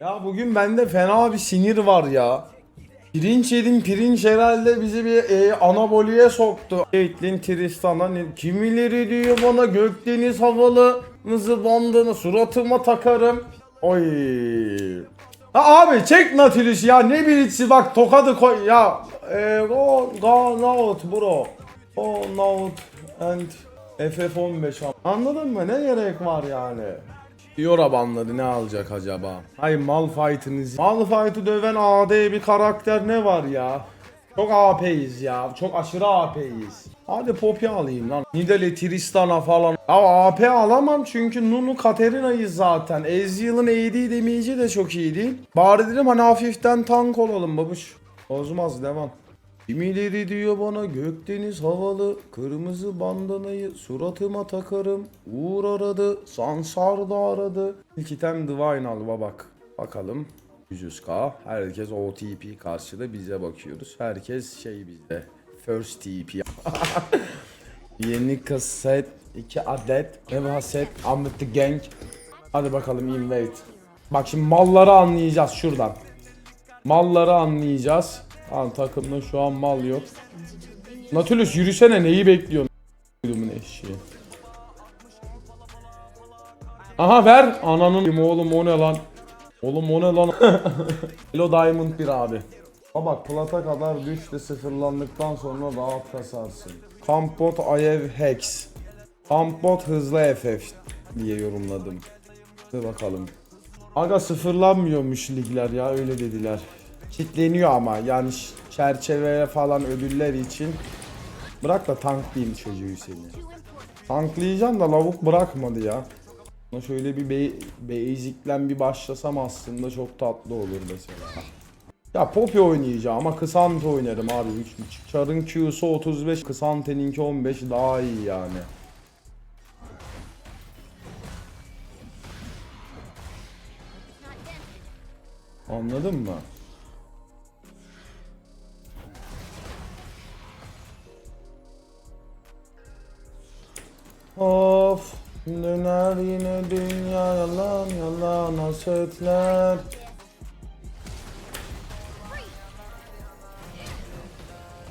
Ya bugün bende fena bir sinir var ya. Pirinç yedim pirinç herhalde bizi bir e, anaboliye soktu. Caitlyn Tristan'a kimileri diyor bana Gökdeniz havalı mızı bandını suratıma takarım. Oy. Ha abi çek Nautilus ya ne birisi bak tokadı koy ya. E, go, go out bro. Go out and FF15 Anladın mı ne gerek var yani? Yora banladı ne alacak acaba? Hay Malphite'ınız. Malphite'ı döven AD bir karakter ne var ya? Çok AP'yiz ya. Çok aşırı AP'yiz. Hadi Poppy alayım lan. Nidale Tristan'a falan. Ya AP alamam çünkü Nunu Katerina'yız zaten. Ezreal'ın AD damage'i de çok iyi değil. Bari dedim hani hafiften tank olalım babuş. Bozmaz devam. Kimileri diyor bana Gökdeniz havalı Kırmızı bandanayı suratıma takarım. Uğur aradı Sansar da aradı. İlk item Divine al babak Bakalım. 100k Herkes OTP karşıda bize bakıyoruz. Herkes şey bizde First TP Yeni kaset 2 adet Eva set with the gang. Hadi bakalım invade. Bak şimdi malları anlayacağız şuradan. Malları anlayacağız. Tamam takımda şu an mal yok. Nautilus yürüsene neyi bekliyorsun? Dumun eşeği. Aha ver. Ananın oğlum o ne lan? Oğlum o ne lan? Hello Diamond 1 abi. Ha bak plata kadar güçle sıfırlandıktan sonra rahat kasarsın. Kampot Ayev Hex. Kampot hızlı FF diye yorumladım. Hadi bakalım. Aga sıfırlanmıyormuş ligler ya öyle dediler. Kitleniyor ama yani çerçeve falan ödüller için. Bırak da tanklayayım çocuğu seni. Tanklayacağım da lavuk bırakmadı ya. Şöyle bir basic'len bir başlasam aslında çok tatlı olur mesela. Ya Poppy oynayacağım ama Kısante oynarım abi 3.5. Char'ın Q'su 35, Kısante'ninki 15 daha iyi yani. Anladın mı? Of döner yine dünya yalan yalan hasretler.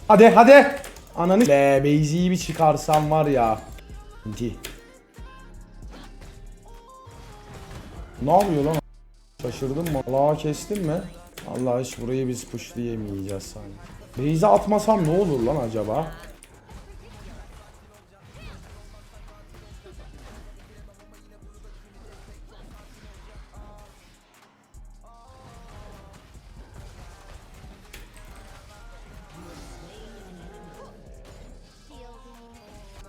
Hadi hadi. Ananı Le Beyzi'yi bir çıkarsam var ya. Hadi. Ne yapıyor lan? Şaşırdın mı? Allah'a kestin mi? Allah hiç burayı biz pushlayamayacağız sanki. Beyzi atmasam ne olur lan acaba?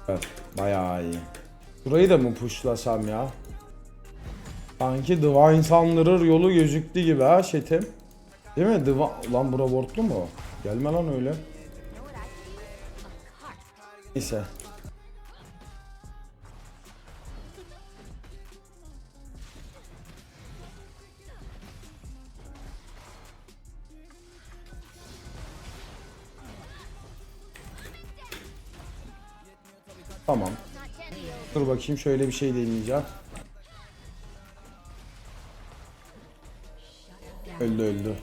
Evet, bayağı iyi. Burayı da mı pushlasam ya? Sanki Divine sandırır yolu gözüktü gibi ha şetim. Değil mi? Divine... Lan bura wardlu mu? Gelme lan öyle. Neyse. Tamam. Dur bakayım şöyle bir şey deneyeceğim. Öldü öldü.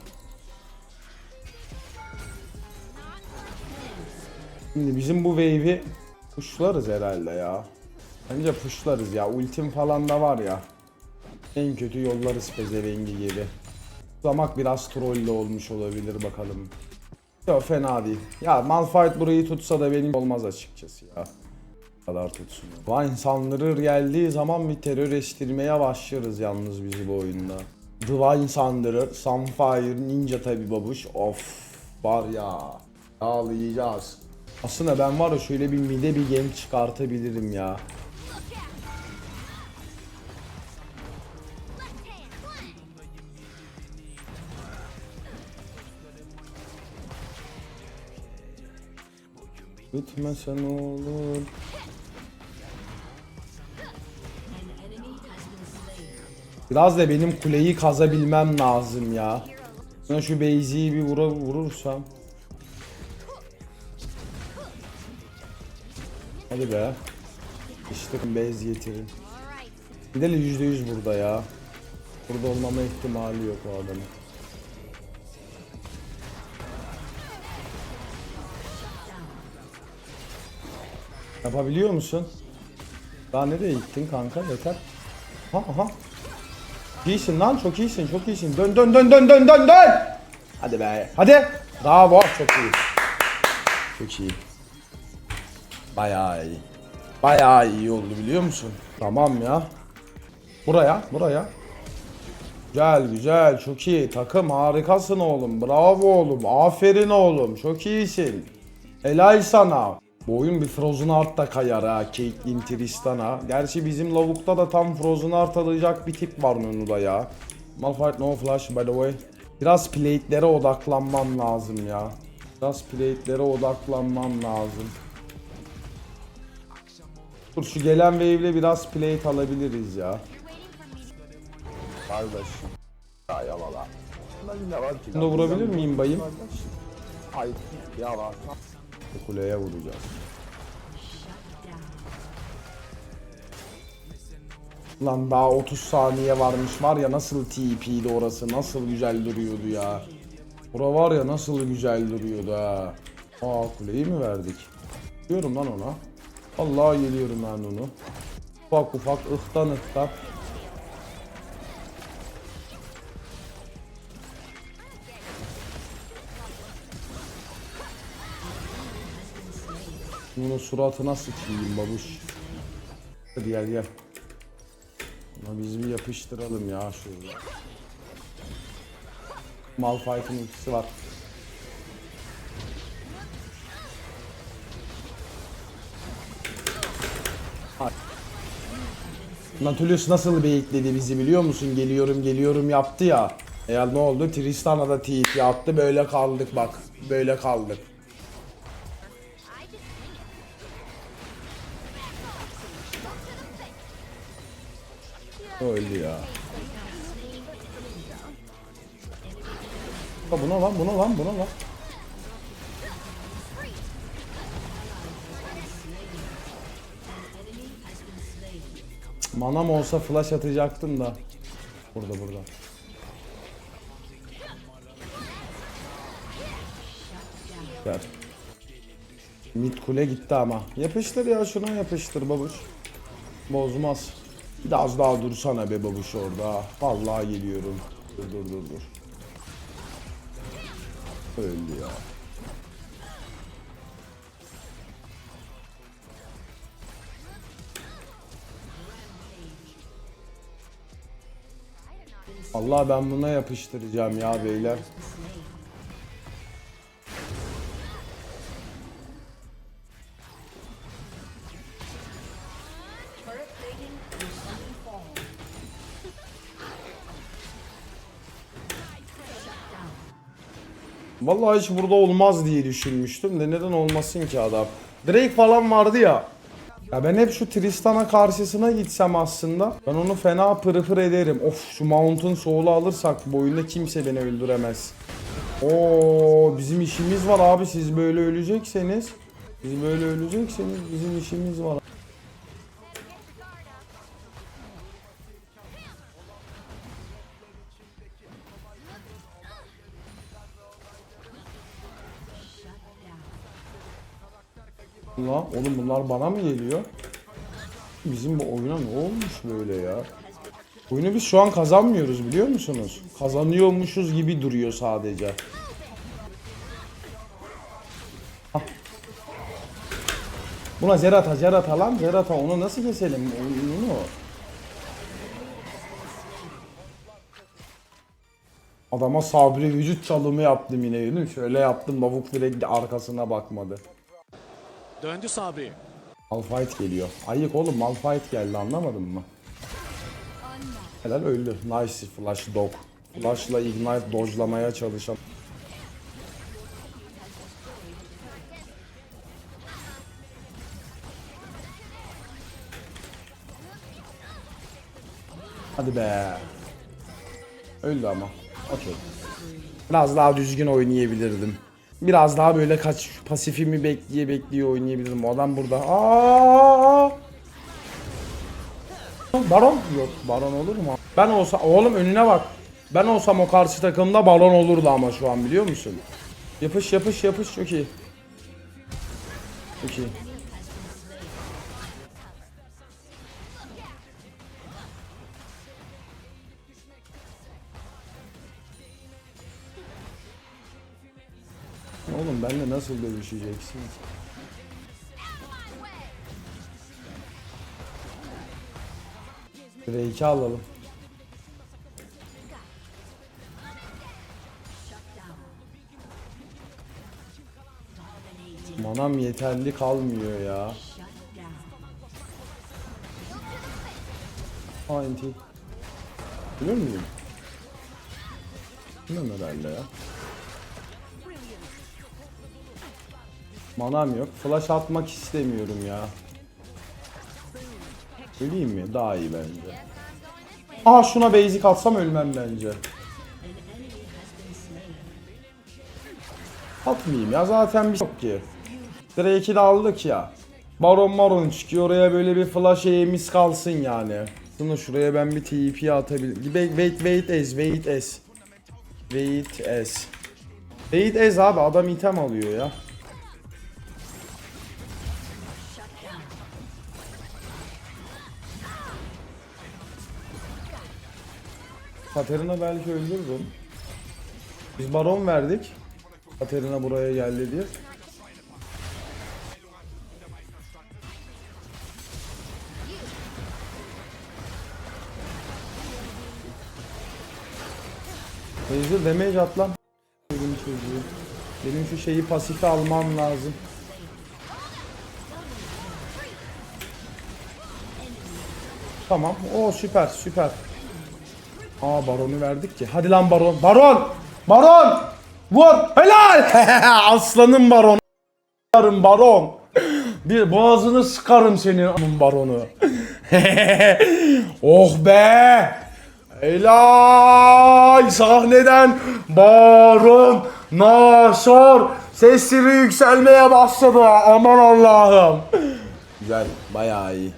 Şimdi bizim bu wave'i pushlarız herhalde ya. Bence pushlarız ya. Ultim falan da var ya. En kötü yollarız pezevengi gibi. Zamak biraz trollü olmuş olabilir bakalım. Yok fena değil. Ya Malphite burayı tutsa da benim olmaz açıkçası ya. Kadar tutsun. Vine sandırır geldiği zaman bir terör estirmeye başlarız yalnız bizi bu oyunda. Divine sandırır, Sunfire, Ninja tabi babuş. Of var ya. Ağlayacağız. Aslında ben var ya şöyle bir mide bir gank çıkartabilirim ya. Gitmesen olur. Biraz da benim kuleyi kazabilmem lazım ya. Ben şu Beyzi'yi bir vura, vurursam. Hadi be. İşte base getirin. De %100 burada ya. Burada olmama ihtimali yok o adamın. Yapabiliyor musun? Daha nereye gittin kanka? Yeter. Ha aha. İyisin lan çok iyisin çok iyisin. Dön dön dön dön dön dön dön. Hadi be. Hadi. Bravo çok iyi. Çok iyi. Bayağı iyi. Bayağı iyi oldu biliyor musun? Tamam ya. Buraya, buraya. Güzel, güzel, çok iyi. Takım harikasın oğlum. Bravo oğlum. Aferin oğlum. Çok iyisin. Helal sana. Bu oyun bir Frozen Heart da kayar ha. Caitlyn Tristan'a. Gerçi bizim lavukta da tam Frozen Heart alacak bir tip var Nunu'da ya. Malphite no flash by the way. Biraz plate'lere odaklanmam lazım ya. Biraz plate'lere odaklanmam lazım. Dur şu gelen wave'le biraz plate alabiliriz ya. Kardeşim. Ya yalala. Bunu vurabilir miyim bayım? Ay yavaş. Bu kuleye vuracağız. Lan daha 30 saniye varmış var ya nasıl TP'di orası nasıl güzel duruyordu ya. Bura var ya nasıl güzel duruyordu ha. Aa kuleyi mi verdik? Diyorum lan ona. Allah geliyorum ben onu. Ufak ufak ıhtan ıhtan. Bunun suratına sıçayım babuş. Hadi gel gel. Buna biz bir yapıştıralım ya şurada. Malphite'ın ultisi var. Ay. Nautilus nasıl beyitledi bizi biliyor musun? Geliyorum geliyorum yaptı ya. Eğer ne oldu? Tristan'a da TP attı böyle kaldık bak. Böyle kaldık. Öldü ya. Buna lan buna lan buna lan. Manam olsa flash atacaktım da. Burada burada. Ver. Mid kule gitti ama. Yapıştır ya şuna yapıştır babuş. Bozmaz. Biraz daha dursana be babuş orada. Vallahi geliyorum. Dur dur dur dur. Öldü ya. Allah ben buna yapıştıracağım ya beyler. Vallahi hiç burada olmaz diye düşünmüştüm de neden olmasın ki adam. Drake falan vardı ya. Ya ben hep şu Tristan'a karşısına gitsem aslında ben onu fena pırı ederim. Of şu Mountain Soul'u alırsak bu oyunda kimse beni öldüremez. Oo bizim işimiz var abi siz böyle ölecekseniz. Siz böyle ölecekseniz bizim işimiz var. La oğlum bunlar bana mı geliyor? Bizim bu oyuna ne olmuş böyle ya? Oyunu biz şu an kazanmıyoruz biliyor musunuz? Kazanıyormuşuz gibi duruyor sadece. Hah. Buna Zerata, Zerata lan Zerata onu nasıl keselim oyunu? Adama sabri vücut çalımı yaptım yine? Şöyle yaptım lavuk direkt arkasına bakmadı. Döndü Sabri. Malphite geliyor. Ayık oğlum Malphite geldi anlamadın mı? Helal öldü. Nice flash dog. Flash'la ignite dodge'lamaya çalışan. Hadi be. Öldü ama. Okey. Biraz daha düzgün oynayabilirdim. Biraz daha böyle kaç pasifimi bekleye bekleye oynayabilirdim. O adam burada. Aa! Baron yok. Baron olur mu? Ben olsa oğlum önüne bak. Ben olsam o karşı takımda baron olurdu ama şu an biliyor musun? Yapış yapış yapış çok iyi. Çok iyi. Oğlum benimle nasıl dövüşeceksin? Drake'i alalım. Manam yeterli kalmıyor ya. Aynı. Biliyor muyum? Bilmem herhalde ya. Manam yok. Flash atmak istemiyorum ya. Öleyim mi? Daha iyi bence. Aa şuna basic atsam ölmem bence. Atmayayım ya zaten bir şey yok ki. Drake'i de aldık ya. Baron Maron çıkıyor oraya böyle bir flash aim'imiz kalsın yani. Bunu şuraya ben bir TP atabilirim. Wait wait as wait as. Wait as. Wait as abi adam item alıyor ya. Katerina belki öldürürüm. Biz baron verdik. Katerina buraya geldi diye. Razor damage at lan. Benim çocuğu. Benim şu şeyi pasife almam lazım. Tamam. O süper süper. Aa baronu verdik ki. Hadi lan baron. Baron! Baron! Vur! Helal! Aslanım baron. Sıkarım baron. Bir boğazını sıkarım senin amın baronu. oh be! Helal! Sahneden baron Naşor sesleri yükselmeye başladı. Aman Allah'ım. Güzel, bayağı iyi.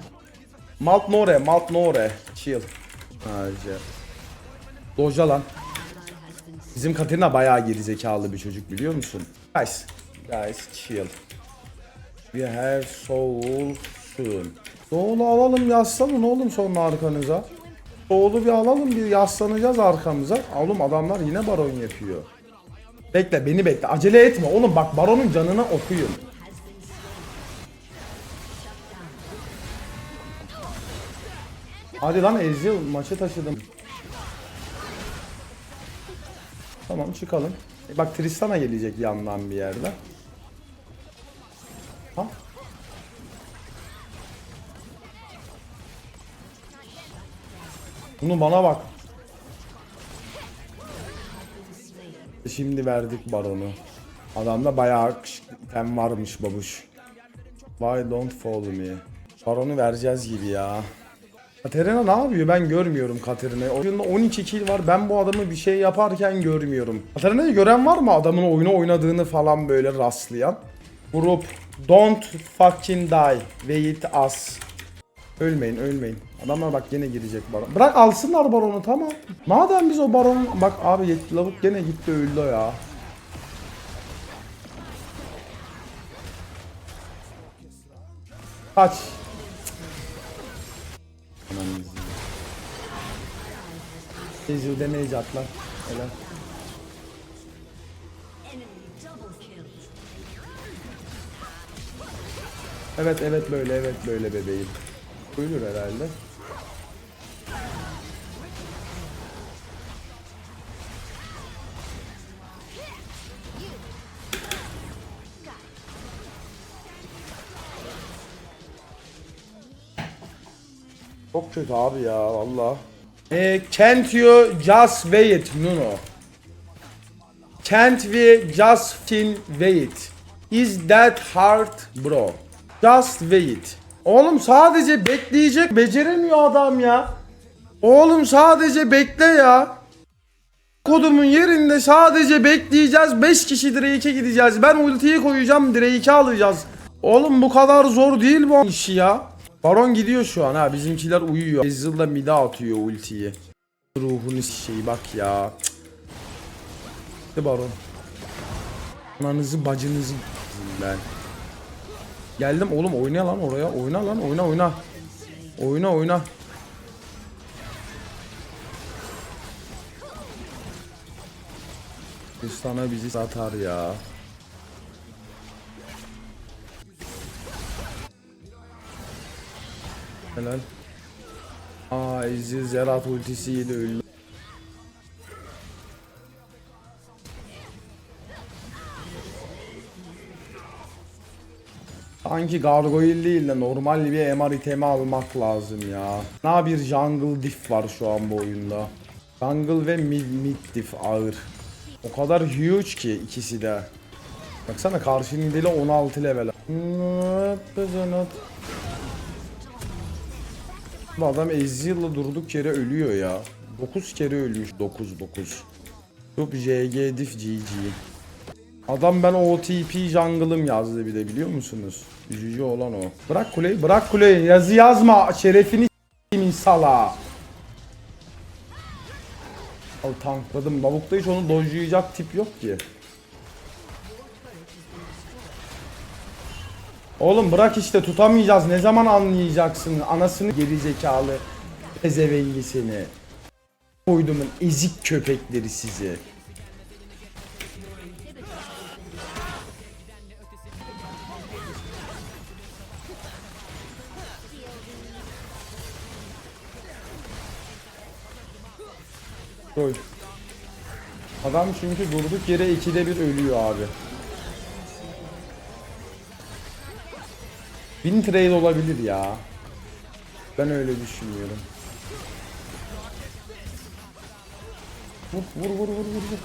Malt Nore, Malt Nore. Chill. Harca. Doja lan. Bizim Katerina bayağı gerizekalı bir çocuk biliyor musun? Guys, guys chill. We have soul soon. Soul'u alalım yaslanın oğlum sonra arkanıza. Soul'u bir alalım bir yaslanacağız arkamıza. Oğlum adamlar yine baron yapıyor. Bekle beni bekle acele etme oğlum bak baronun canını okuyun. Hadi lan Ezreal maçı taşıdım. Tamam çıkalım. E bak Tristana gelecek yandan bir yerde. Ha? Bunu bana bak. Şimdi verdik baronu. Adamda bayağı item varmış babuş. Why don't follow me? Baronu vereceğiz gibi ya. Katerina ne yapıyor? Ben görmüyorum Katerina'yı. Oyunda 12 kill var. Ben bu adamı bir şey yaparken görmüyorum. Katerina'yı gören var mı? Adamın oyunu oynadığını falan böyle rastlayan. Grup Don't fucking die. Wait us. Ölmeyin ölmeyin. Adamlar bak gene girecek baron. Bırak alsınlar baronu tamam. Madem biz o baron... Bak abi yet- lavuk gene gitti öldü ya. Kaç. Ezil damage at lan. Helal. Evet evet böyle evet böyle bebeğim. Ölür herhalde. Çok kötü abi ya valla. E, can't you just wait Nuno? Can't we just wait? Is that hard bro? Just wait. Oğlum sadece bekleyecek beceremiyor adam ya. Oğlum sadece bekle ya. Kodumun yerinde sadece bekleyeceğiz. 5 kişi Drake'e gideceğiz. Ben ultiyi koyacağım Drake'i alacağız. Oğlum bu kadar zor değil bu işi ya. Baron gidiyor şu an ha. Bizimkiler uyuyor. Ezreal da mid'e atıyor ultiyi. Ruhunu şeyi bak ya. Gitti Baron. Ananızı bacınızı ben. Geldim oğlum oyna lan oraya. Oyna lan oyna oyna. Oyna oyna. Tristana bizi satar ya. Helal. Aa Ezreal Zerat ultisiyle öldü. Sanki gargoyle değil de normal bir MR itemi almak lazım ya. Ne bir jungle diff var şu an bu oyunda. Jungle ve mid, mid diff ağır. O kadar huge ki ikisi de. Baksana karşı mideli 16 level. Bu adam Ezreal'la durduk yere ölüyor ya. 9 kere ölüyor. 9 9. Çok JG diff GG. Adam ben OTP jungle'ım yazdı bir de biliyor musunuz? Üzücü olan o. Bırak kuleyi, bırak kuleyi. Yazı yazma. Şerefini s**eyim sala. Al tankladım. Lavukta hiç onu dojlayacak tip yok ki. Oğlum bırak işte tutamayacağız. Ne zaman anlayacaksın? Anasını geri zekalı. Ezevengi seni. Koydumun ezik köpekleri sizi. Koy. Adam çünkü durduk yere ikide bir ölüyor abi. Bin trade olabilir ya. Ben öyle düşünüyorum. Vur vur vur vur vur.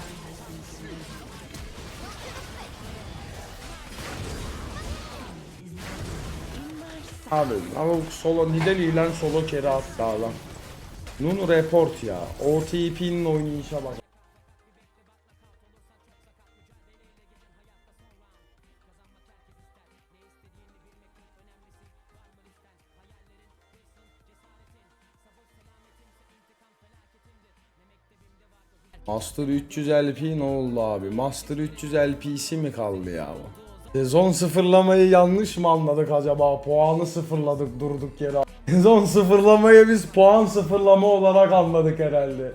Abi ama solo Nidali ile solo kere attı adam. Nunu report ya. OTP'nin oynayışa bak. Master 300 LP ne oldu abi? Master 300 LP'si mi kaldı ya bu? Sezon sıfırlamayı yanlış mı anladık acaba? Puanı sıfırladık durduk yere. Sezon sıfırlamayı biz puan sıfırlama olarak anladık herhalde.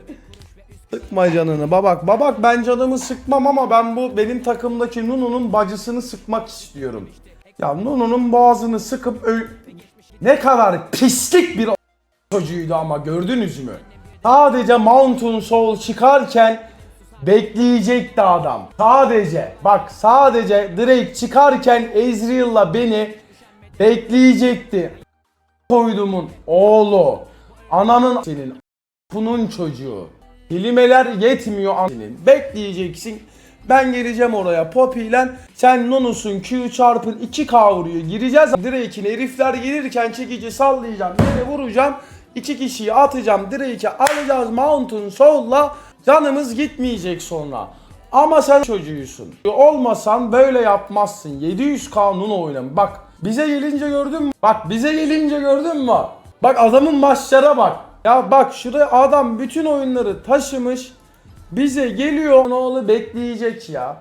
Sıkma canını babak. Babak ben canımı sıkmam ama ben bu benim takımdaki Nunu'nun bacısını sıkmak istiyorum. Ya Nunu'nun boğazını sıkıp ö- ne kadar pislik bir çocuğuydu ama gördünüz mü? Sadece Mountain Soul çıkarken bekleyecekti adam. Sadece bak sadece Drake çıkarken Ezreal'la beni bekleyecekti. Koydumun oğlu. Ananın senin bunun çocuğu. Kelimeler yetmiyor senin. Bekleyeceksin. Ben geleceğim oraya Poppy ile sen Nunus'un Q çarpın 2 kavuruyor. Gireceğiz Drake'in herifler gelirken çekici sallayacağım. Yere vuracağım. İki kişiyi atacağım. Drake'i alacağız Mountain Soul'la. Canımız gitmeyecek sonra. Ama sen çocuğusun. Olmasan böyle yapmazsın. 700 kanun oynam. Bak bize gelince gördün mü? Bak bize gelince gördün mü? Bak adamın maçlara bak. Ya bak şuraya adam bütün oyunları taşımış. Bize geliyor. Oğlu bekleyecek ya.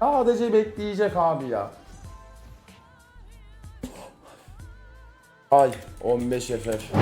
Sadece bekleyecek abi ya. Ay 15 FF.